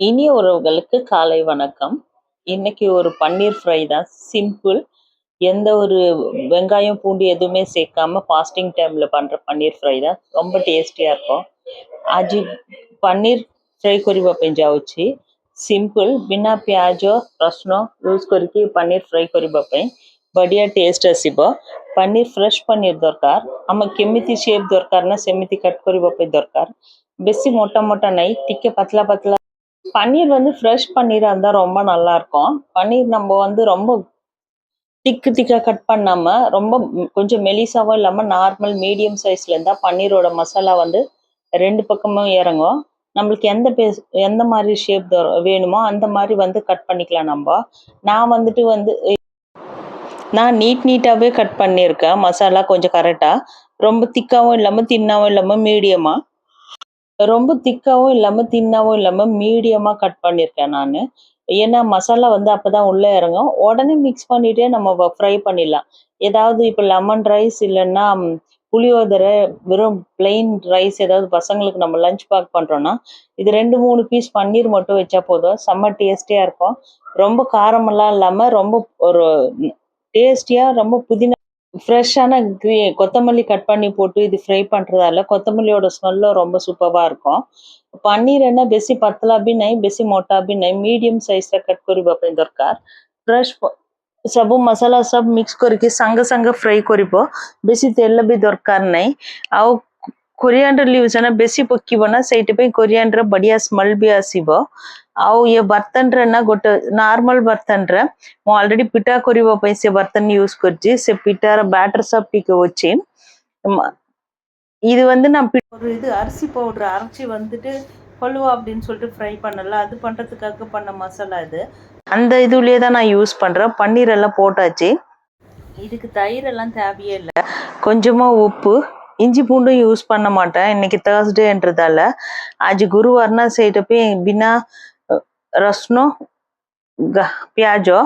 இனிய உறவுகளுக்கு காலை வணக்கம் இன்னைக்கு ஒரு பன்னீர் ஃப்ரை தான் சிம்பிள் எந்த ஒரு வெங்காயம் பூண்டு எதுவுமே சேர்க்காம ஃபாஸ்டிங் டைமில் பண்ணுற பன்னீர் ஃப்ரை தான் ரொம்ப டேஸ்டியாக இருக்கும் ଆଜି ପନିର ଫ୍ରାଏ କରିବା ପାଇଁ ଯାଉଛି ସିମ୍ପଲ୍ ବିନା ପିଆଜ ରସୁଣ ୟୁଜ୍ କରିକି ପନିର ଫ୍ରାଏ କରିବା ପାଇଁ ବଢ଼ିଆ ଟେଷ୍ଟ ଆସିବ ପନିର ଫ୍ରେଶ୍ ପନିର ଦରକାର ଆମ କେମିତି ସେପ୍ ଦରକାର ନା ସେମିତି କଟ୍ କରିବା ପାଇଁ ଦରକାର ବେଶୀ ମୋଟା ମୋଟା ନାହିଁ ଟିକେ பத்தலா பத்தலா பன்னீர் வந்து ஃப்ரெஷ் பன்னீராக இருந்தால் ரொம்ப நல்லா இருக்கும் பன்னீர் நம்ம வந்து ரொம்ப திக்கு திக்காக கட் பண்ணாம ரொம்ப கொஞ்சம் மெலிசாவும் இல்லாமல் நார்மல் மீடியம் சைஸ்ல இருந்தால் பன்னீரோட மசாலா வந்து ரெண்டு பக்கமும் இறங்கும். நம்மளுக்கு எந்த பேஸ் எந்த மாதிரி ஷேப் வேணுமோ அந்த மாதிரி வந்து கட் பண்ணிக்கலாம் நம்ம. நான் வந்துட்டு வந்து நான் நீட் நீட்டாகவே கட் பண்ணியிருக்கேன் மசாலா கொஞ்சம் கரெக்டாக ரொம்ப திக்காவும் இல்லாமல் தின்னாவும் இல்லாமல் மீடியமாக ரொம்ப திக்காவும் இல்லாமல் தின்னாவும் இல்லாமல் மீடியமாக கட் பண்ணியிருக்கேன் நான். ஏன்னா மசாலா வந்து அப்போ தான் உள்ளே இறங்கும். உடனே மிக்ஸ் பண்ணிட்டே நம்ம ஃப்ரை பண்ணிடலாம். ஏதாவது இப்போ லெமன் ரைஸ் இல்லைன்னா புளியோதரை வெறும் பிளெயின் ரைஸ் ஏதாவது பசங்களுக்கு நம்ம லஞ்ச் பேக் பண்ணுறோன்னா இது ரெண்டு மூணு பீஸ் பன்னீர் மட்டும் வச்சா போதும். செம்ம டேஸ்டியாக இருக்கும். ரொம்ப காரமெல்லாம் இல்லாமல் ரொம்ப ஒரு டேஸ்டியாக ரொம்ப புதினா ஃப்ரெஷ்ஷான கிரீ கொத்தமல்லி கட் பண்ணி போட்டு இது ஃப்ரை பண்ணுறதால கொத்தமல்லியோட ஸ்மெல்லும் ரொம்ப சூப்பராக இருக்கும் ପନିର ଏଇନା ବେଶୀ ପତଳା ବି ନାହିଁ ବେଶୀ ମୋଟା ବି ନାହିଁ ମିଡିୟମ ସାଇଜର କଟ୍ କରିବା ପାଇଁ ଦରକାର ଫ୍ରେଶ ସବୁ ମସଲା ସବୁ ମିକ୍ସ କରିକି ସାଙ୍ଗେ ସାଙ୍ଗେ ଫ୍ରାଏ କରିବ ବେଶୀ ତେଲ ବି ଦରକାର ନାହିଁ ଆଉ କୋରିଆଣ୍ଡର ଲିଭ୍ସ ନା ବେଶୀ ପକିବ ନା ସେଇଥିପାଇଁ କୋରିଆଣ୍ଡର ବଢିଆ ସ୍ମେଲ୍ ବି ଆସିବ ଆଉ ஏ ବାର୍ତ୍ତନରେ ନା நார்மல் ନର୍ମାଲ ஆல்ரெடி பிட்டா ଅଲରେଡି ପିଠା କରିବା யூஸ் ସେ ବାର୍ତ୍ତନ ୟୁଜ କରିଛି ସେ வச்சு. இது வந்து நான் ஒரு இது அரிசி பவுடர் அரைச்சி வந்துட்டு கொல்லுவா அப்படின்னு சொல்லிட்டு ஃப்ரை பண்ணல. அது பண்ணுறதுக்காக பண்ண மசாலா இது. அந்த இதுலேயே தான் நான் யூஸ் பண்ணுறேன் பன்னீர் எல்லாம் போட்டாச்சு. இதுக்கு தயிரெல்லாம் தேவையே இல்லை. கொஞ்சமாக உப்பு. இஞ்சி பூண்டும் யூஸ் பண்ண மாட்டேன். இன்னைக்கு தேர்ஸ்டேன்றதால ஆஜ் குருவார்னா செய்யிட்டப்போ பின்னா ରସୁଣ ଗା- ପିଆଜ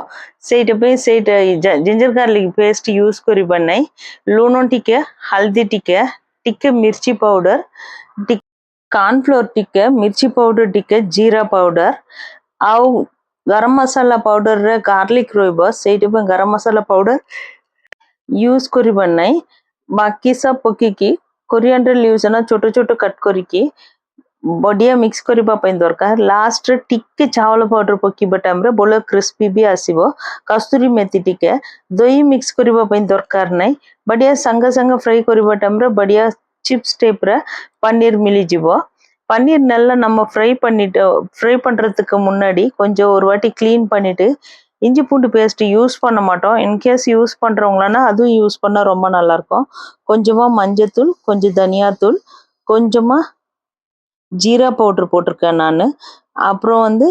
ସେଇଟା ପାଇଁ ସେଇଟା ଜିଞ୍ଜର ଗାର୍ଲିକ ପେଷ୍ଟ ୟୁଜ୍ କରିବା ନାହିଁ ଲୁଣ ଟିକେ ହଳଦୀ ଟିକେ ଟିକେ ମିର୍ଚି ପାଉଡର ଟିକେ କର୍ଣ୍ଣଫ୍ଲୋର ଟିକେ ମିର୍ଚି ପାଉଡର ଟିକେ ଜିରା ପାଉଡର ଆଉ ଗରମ ମସଲା ପାଉଡରରେ ଗାର୍ଲିକ ରହିବ ସେଇଥିପାଇଁ ଗରମ ମସଲା ପାଉଡର ୟୁଜ୍ କରିବା ନାହିଁ ବାକି ସବୁ ପକେଇକି କୋରିଆଣ୍ଡର ଲିଭ୍ସ ନା ଛୋଟ ଛୋଟ କଟ୍ କରିକି ବଢିଆ ମିକ୍ସ କରିବା ପାଇଁ ଦରକାର ଲାଷ୍ଟରେ ଟିକେ ଚାଉଳ ପାଉଡର ପକେଇବା ଟାଇମରେ ଭଲ କ୍ରିସ୍ପି ବି ଆସିବ କସ୍ତୁରୀ ମେଥି ଟିକେ ଦହି ମିକ୍ସ କରିବା ପାଇଁ ଦରକାର ନାହିଁ ବଢିଆ ସାଙ୍ଗେ ସାଙ୍ଗେ ஃப்ரை କରିବା டைம்ல ବଢିଆ சிப்ஸ் டைப்ல பன்னீர் மிளிஜிவ பன்னீர் நல்லா நம்ம ஃப்ரை பண்ணிட்டு ஃப்ரை பண்றதுக்கு முன்னாடி கொஞ்சம் ஒரு வாட்டி க்ளீன் பண்ணிட்டு இஞ்சி பூண்டு பேஸ்ட் யூஸ் பண்ண மாட்டோம் இன்கேஸ் யூஸ் பண்றவங்களா அதுவும் யூஸ் பண்ணா ரொம்ப நல்லா இருக்கும் கொஞ்சமா மஞ்சத்தூள் கொஞ்சம் தனியாத்தூள் கொஞ்சமா ஜீரா பவுடர் போட்டிருக்கேன் நான். அப்புறம் வந்து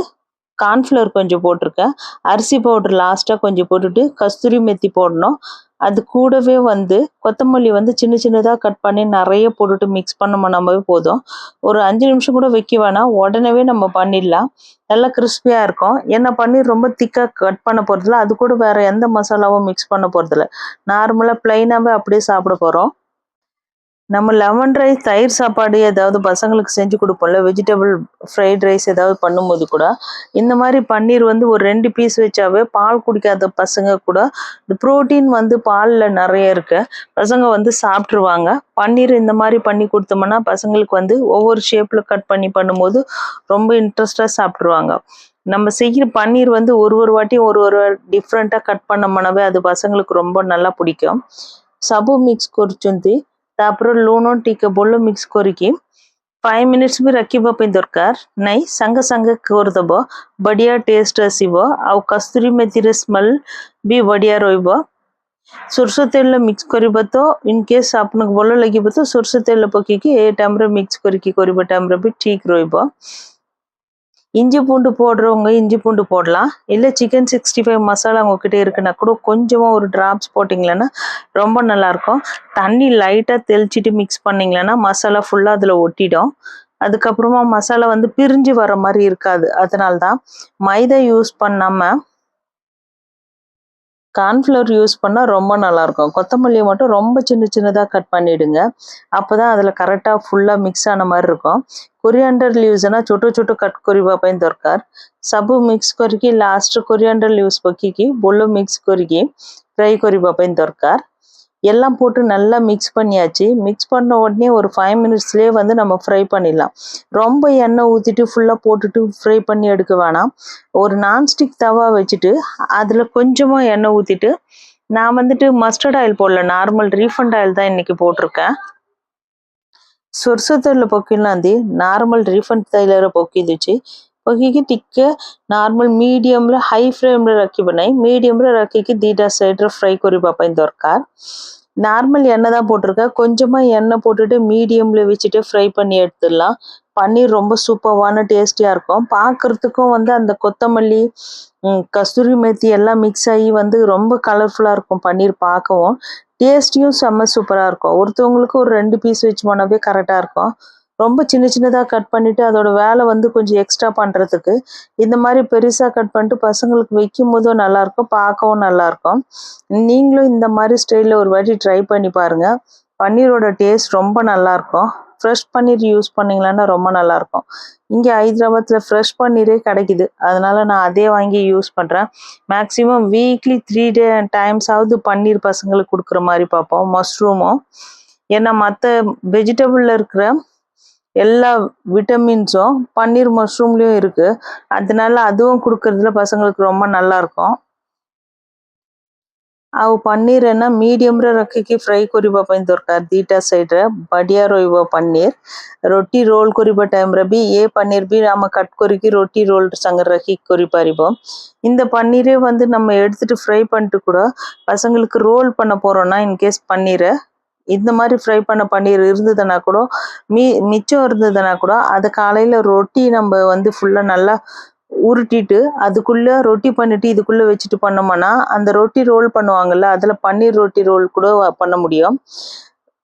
கார்ன்ஃப்ளவர் கொஞ்சம் போட்டிருக்கேன். அரிசி பவுடர் லாஸ்ட்டாக கொஞ்சம் போட்டுட்டு கஸ்தூரி மெத்தி போடணும். அது கூடவே வந்து கொத்தமல்லி வந்து சின்ன சின்னதாக கட் பண்ணி நிறைய போட்டுட்டு மிக்ஸ் பண்ணோம்னாவே போதும். ஒரு அஞ்சு நிமிஷம் கூட வைக்க வேணாம். உடனே நம்ம பண்ணிடலாம். நல்லா கிறிஸ்பியாக இருக்கும். என்ன பன்னீர் ரொம்ப திக்காக கட் பண்ண போகிறதில்ல அது கூட வேற எந்த மசாலாவும் மிக்ஸ் பண்ண போகிறதில்ல நார்மலாக ப்ளைனாகவே அப்படியே சாப்பிட போகிறோம் நம்ம லெமன் ரைஸ் தயிர் சாப்பாடு ஏதாவது பசங்களுக்கு செஞ்சு கொடுப்போம்ல வெஜிடபிள் ஃப்ரைட் ரைஸ் ஏதாவது பண்ணும்போது கூட இந்த மாதிரி பன்னீர் வந்து ஒரு ரெண்டு பீஸ் வச்சாவே பால் குடிக்காத பசங்க கூட இந்த ப்ரோட்டீன் வந்து பாலில் நிறைய இருக்கு. பசங்க வந்து சாப்பிட்ருவாங்க பன்னீர் இந்த மாதிரி பண்ணி கொடுத்தோம்னா பசங்களுக்கு வந்து ஒவ்வொரு ஷேப்பில் கட் பண்ணி பண்ணும்போது ரொம்ப இன்ட்ரெஸ்டாக சாப்பிட்ருவாங்க நம்ம செய்கிற பன்னீர் வந்து ஒரு ஒரு வாட்டியும் ஒரு ஒரு டிஃப்ரெண்ட்டாக கட் பண்ணோம்னாவே அது பசங்களுக்கு ரொம்ப நல்லா பிடிக்கும். சபு மிக்ஸ் குறிச்சுந்தி ତାପରେ ଲୁଣ ଟିକେ ଭଲ ମିକ୍ସ କରିକି ଫାଇଭ୍ ମିନିଟ୍ସ ବି ରଖିବା ପାଇଁ ଦରକାର ନାଇଁ ସାଙ୍ଗେ ସାଙ୍ଗେ କରିଦେବ ବଢ଼ିଆ ଟେଷ୍ଟ ଆସିବ ଆଉ କସ୍ତୁରୀ ମେଥିରେ ସ୍ମେଲ୍ ବି ବଢ଼ିଆ ରହିବ ସୋରିଷ ତେଲ ମିକ୍ସ କରିବ ତ ଇନ୍ କେସ୍ ଆପଣଙ୍କୁ ଭଲ ଲାଗିବ ତ ସୋରିଷ ତେଲ ପକେଇକି ଏ ଟାଇମ୍ରେ ମିକ୍ସ କରିକି କରିବା ଟାଇମ୍ରେ ବି ଠିକ୍ ରହିବ இஞ்சி பூண்டு போடுறவங்க இஞ்சி பூண்டு போடலாம். இல்லை சிக்கன் சிக்ஸ்டி ஃபைவ் மசாலா உங்ககிட்ட இருக்குன்னா கூட கொஞ்சமாக ஒரு ட்ராப்ஸ் போட்டிங்களன்னா ரொம்ப நல்லா இருக்கும் தண்ணி லைட்டாக தெளிச்சிட்டு மிக்ஸ் பண்ணீங்களன்னா மசாலா ஃபுல்லாக அதில் ஒட்டிடும். அதுக்கப்புறமா மசாலா வந்து பிரிஞ்சு வர மாதிரி இருக்காது. அதனால தான் மைதா யூஸ் பண்ணாமல் கார்ன்ஃப்ளவர் யூஸ் பண்ணால் ரொம்ப நல்லாயிருக்கும். கொத்தமல்லியை மட்டும் ரொம்ப சின்ன சின்னதாக கட் பண்ணிவிடுங்க அப்போ தான் அதில் கரெக்டாக ஃபுல்லாக மிக்ஸ் ஆன மாதிரி இருக்கும். కొరియాండర్ లీవ్స్ சுட்டு சுட்டு கட் కట్ కొరివా పైన దొరకారు மிக்ஸ் మిక్స్ కొరికి கொரியாண்டர் కొరియాండర్ பொக்கிக்கு புல்லு மிக்ஸ் మిక్స్ కొరికి ఫ్రై కొరివా పైన எல்லாம் போட்டு நல்லா மிக்ஸ் பண்ணியாச்சு. மிக்ஸ் பண்ண உடனே ஒரு ஃபைவ் மினிட்ஸ்லேயே வந்து நம்ம ஃப்ரை பண்ணிடலாம். ரொம்ப எண்ணெய் ஊற்றிட்டு ஃபுல்லாக போட்டுட்டு ஃப்ரை பண்ணி எடுக்க வேணாம். ஒரு நான்ஸ்டிக் தவா வச்சுட்டு அதில் கொஞ்சமாக எண்ணெய் ஊற்றிட்டு நான் வந்துட்டு மஸ்டர்ட் ஆயில் போடல. நார்மல் ரீஃபண்ட் ஆயில் தான் இன்றைக்கி போட்டிருக்கேன். సొరసతల பொக்கிலாந்தி நார்மல் ரீஃபண்ட் తైలర పొక్కిదిచ్చి ఒకకి టిక్ নরমাল মিডিয়াম রে হাই ফ্লেম রে রাখিবনাই মিডিয়াম রে রাখিকি দীটা সাইড রে ফ্রাই করিবা পাই দরকার நார்மல் எண்ணெய் தான் போட்டிருக்கேன் கொஞ்சமாக எண்ணெய் போட்டுட்டு மீடியமில் வச்சுட்டு ஃப்ரை பண்ணி எடுத்துடலாம். பன்னீர் ரொம்ப சூப்பர்வான டேஸ்டியாக இருக்கும். பார்க்குறதுக்கும் வந்து அந்த கொத்தமல்லி கஸ்தூரி மேத்தி எல்லாம் மிக்ஸ் ஆகி வந்து ரொம்ப கலர்ஃபுல்லாக இருக்கும் பன்னீர் பார்க்கவும் டேஸ்டியும் செம்ம சூப்பராக இருக்கும். ஒருத்தவங்களுக்கு ஒரு ரெண்டு பீஸ் வச்சு போனாவே கரெக்டாக இருக்கும். ரொம்ப சின்ன சின்னதாக கட் பண்ணிவிட்டு அதோட வேலை வந்து கொஞ்சம் எக்ஸ்ட்ரா பண்ணுறதுக்கு இந்த மாதிரி பெருசாக கட் பண்ணிட்டு பசங்களுக்கு வைக்கும் போதும் நல்லாயிருக்கும் பார்க்கவும் நல்லாயிருக்கும். நீங்களும் இந்த மாதிரி ஸ்டைலில் ஒரு வாட்டி ட்ரை பண்ணி பாருங்கள் பன்னீரோட டேஸ்ட் ரொம்ப நல்லாயிருக்கும். ஃப்ரெஷ் பன்னீர் யூஸ் பண்ணிங்களான்னா ரொம்ப நல்லாயிருக்கும். இங்கே ஹைதராபாத்தில் ஃப்ரெஷ் பன்னீரே கிடைக்குது. அதனால நான் அதே வாங்கி யூஸ் பண்ணுறேன் மேக்ஸிமம் வீக்லி த்ரீ டே டைம்ஸாவது பன்னீர் பசங்களுக்கு கொடுக்குற மாதிரி பார்ப்போம். மஷ்ரூமும் ஏன்னா மற்ற வெஜிடபிளில் இருக்கிற எல்லா விட்டமின்ஸும் பன்னீர் மஷ்ரூம்லேயும் இருக்குது அதனால அதுவும் கொடுக்கறதுல பசங்களுக்கு ரொம்ப நல்லாயிருக்கும் ଆଉ ପନିର ନା ମିଡ଼ିୟମରେ ରଖିକି ଫ୍ରାଏ କରିବା ପାଇଁ ଦରକାର ଦୁଇଟା ସାଇଡ଼୍ରେ ବଢ଼ିଆ ରହିବ ପନିର ରୁଟି ରୋଲ୍ କରିବା ଟାଇମ୍ରେ ବି ଏ ପନିର ବି நம்ம கட் କରିକି ரொட்டி ரோல் சங்க ரக்கி குறிப்பாரிப்போம் இந்த பன்னீரே வந்து நம்ம எடுத்துட்டு ஃப்ரை பண்ணிட்டு கூட பசங்களுக்கு ரோல் பண்ண போகிறோன்னா இன்கேஸ் பன்னீரை இந்த மாதிரி ஃப்ரை பண்ண பன்னீர் இருந்ததுன்னா கூட மீ மிச்சம் இருந்ததுன்னா கூட அதை காலையில் ரொட்டி நம்ம வந்து ஃபுல்லாக நல்லா உருட்டிட்டு அதுக்குள்ளே ரொட்டி பண்ணிட்டு இதுக்குள்ளே வச்சுட்டு பண்ணோம்னா அந்த ரொட்டி ரோல் பண்ணுவாங்கல்ல அதில் பன்னீர் ரொட்டி ரோல் கூட பண்ண முடியும்.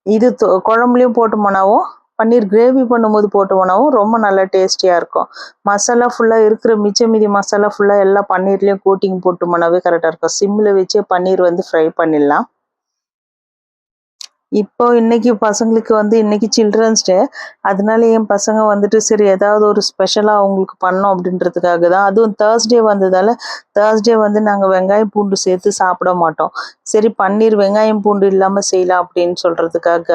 இது குழம்புலையும் போட்டோம்னாவும் பன்னீர் கிரேவி பண்ணும்போது போட்டோம்னாவும் ரொம்ப நல்லா டேஸ்டியாக இருக்கும். மசாலா ஃபுல்லாக இருக்கிற மிச்ச மீதி மசாலா ஃபுல்லாக எல்லா பன்னீர்லேயும் கோட்டிங் போட்டோம்னாவே கரெக்டாக இருக்கும். சிம்மில் வச்சே பன்னீர் வந்து ஃப்ரை பண்ணிடலாம். இப்போ இன்னைக்கு பசங்களுக்கு வந்து இன்னைக்கு சில்ட்ரன்ஸ் டே அதனால என் பசங்க வந்துட்டு சரி ஏதாவது ஒரு ஸ்பெஷலாக அவங்களுக்கு பண்ணோம் அப்படின்றதுக்காக தான். அதுவும் தேர்ஸ்டே வந்ததால தேர்ஸ்டே வந்து நாங்கள் வெங்காயம் பூண்டு சேர்த்து சாப்பிட மாட்டோம். சரி பன்னீர் வெங்காயம் பூண்டு இல்லாமல் செய்யலாம் அப்படின்னு சொல்கிறதுக்காக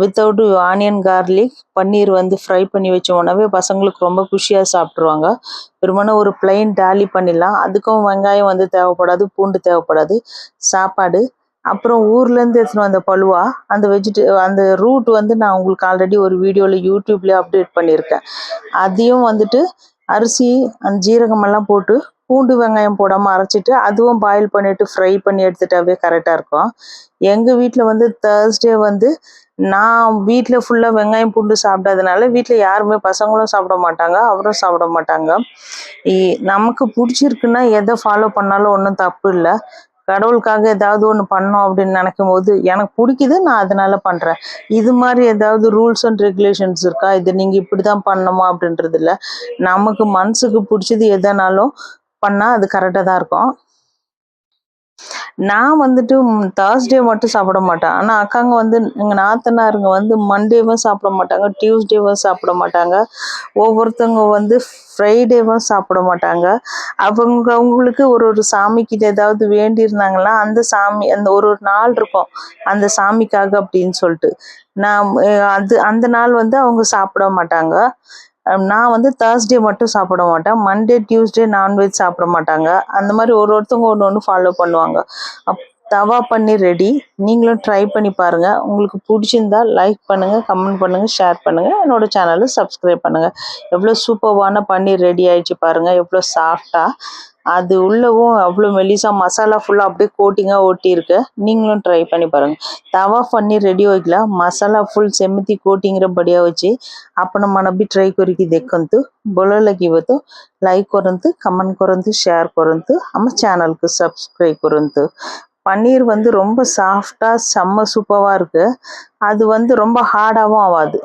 வித்தவுட் ஆனியன் கார்லிக் பன்னீர் வந்து ஃப்ரை பண்ணி வச்சோம்னாவே பசங்களுக்கு ரொம்ப குஷியாக சாப்பிட்ருவாங்க வெறுமனே ஒரு பிளைன் டாலி பண்ணிடலாம். அதுக்கும் வெங்காயம் வந்து தேவைப்படாது பூண்டு தேவைப்படாது. சாப்பாடு அப்புறம் ஊர்லேருந்து எடுத்துன்னு வந்த பழுவா அந்த வெஜிடே அந்த ரூட் வந்து நான் உங்களுக்கு ஆல்ரெடி ஒரு வீடியோவில் யூடியூப்லேயே அப்டேட் பண்ணியிருக்கேன். அதையும் வந்துட்டு அரிசி அந்த ஜீரகமெல்லாம் போட்டு பூண்டு வெங்காயம் போடாமல் அரைச்சிட்டு அதுவும் பாயில் பண்ணிவிட்டு ஃப்ரை பண்ணி எடுத்துட்டாவே கரெக்டாக இருக்கும். எங்கள் வீட்டில் வந்து தேர்ஸ்டே வந்து நான் வீட்டில் ஃபுல்லாக வெங்காயம் பூண்டு சாப்பிடாதனால வீட்டில் யாருமே பசங்களும் சாப்பிட மாட்டாங்க அவரும் சாப்பிட மாட்டாங்க. நமக்கு பிடிச்சிருக்குன்னா எதை ஃபாலோ பண்ணாலும் ஒன்றும் தப்பு இல்லை. கடவுளுக்காக ஏதாவது ஒன்று பண்ணோம் அப்படின்னு நினைக்கும் போது எனக்கு பிடிக்குது நான் அதனால பண்ணுறேன் இது மாதிரி ஏதாவது ரூல்ஸ் அண்ட் ரெகுலேஷன்ஸ் இருக்கா? இது நீங்கள் இப்படி தான் பண்ணணுமா அப்படின்றது இல்லை நமக்கு மனசுக்கு பிடிச்சது எதனாலும் பண்ணால் அது கரெக்டாக தான் இருக்கும். நான் வந்துட்டு தேர்ஸ்டே மட்டும் சாப்பிட மாட்டேன். ஆனால் அக்காங்க வந்து எங்கள் நாத்தனாருங்க வந்து மண்டேவும் சாப்பிட மாட்டாங்க டியூஸ்டேவும் சாப்பிட மாட்டாங்க. ஒவ்வொருத்தவங்க வந்து ஃப்ரைடேவும் சாப்பிட மாட்டாங்க. அவங்க அவங்களுக்கு ஒரு ஒரு சாமிக்கிட்ட ஏதாவது வேண்டியிருந்தாங்கன்னா அந்த சாமி அந்த ஒரு ஒரு நாள் இருக்கும். அந்த சாமிக்காக அப்படின்னு சொல்லிட்டு. நான் அது அந்த நாள் வந்து அவங்க சாப்பிட மாட்டாங்க. நான் வந்து தேர்ஸ்டே மட்டும் சாப்பிட மாட்டேன். மண்டே டியூஸ்டே நான்வெஜ் சாப்பிட மாட்டாங்க. அந்த மாதிரி ஒரு ஒருத்தவங்க ஒன்று ஒன்று ஃபாலோ பண்ணுவாங்க. அப் தவா பண்ணி ரெடி நீங்களும் ட்ரை பண்ணி பாருங்கள் உங்களுக்கு பிடிச்சிருந்தா லைக் பண்ணுங்கள் கமெண்ட் பண்ணுங்கள் ஷேர் பண்ணுங்கள் என்னோடய சேனலை சப்ஸ்கிரைப் பண்ணுங்கள் எவ்வளோ சூப்பர்வான பன்னீர் ரெடி ஆயிடுச்சு பாருங்கள் எவ்வளோ சாஃப்டாக அது உள்ளவும் அவ்வளோ மெலிசா மசாலா ஃபுல்லாக அப்படியே கோட்டிங்காக ஓட்டியிருக்கு நீங்களும் ட்ரை பண்ணி பாருங்கள் தவா பண்ணி ரெடி వైకిలా மசாலா ஃபுல் సెమితి కోటింగ్ర బడియా వచ్చి ଆପଣ ମାନେ ବି ଟ୍ରାଏ କରିକି ଦେଖନ୍ତୁ ଭଲ ଲାଗିବ ତ ଲାଇକ୍ କରନ୍ତୁ କମେଣ୍ଟ କରନ୍ତୁ ସେୟାର କରନ୍ତୁ ଆମ ଚ୍ୟାନେଲକୁ ସବସ୍କ୍ରାଇବ୍ பன்னீர் வந்து ரொம்ப சாஃப்டாக செம்ம சூப்பராக இருக்குது அது வந்து ரொம்ப ஹார்டாகவும் ஆகாது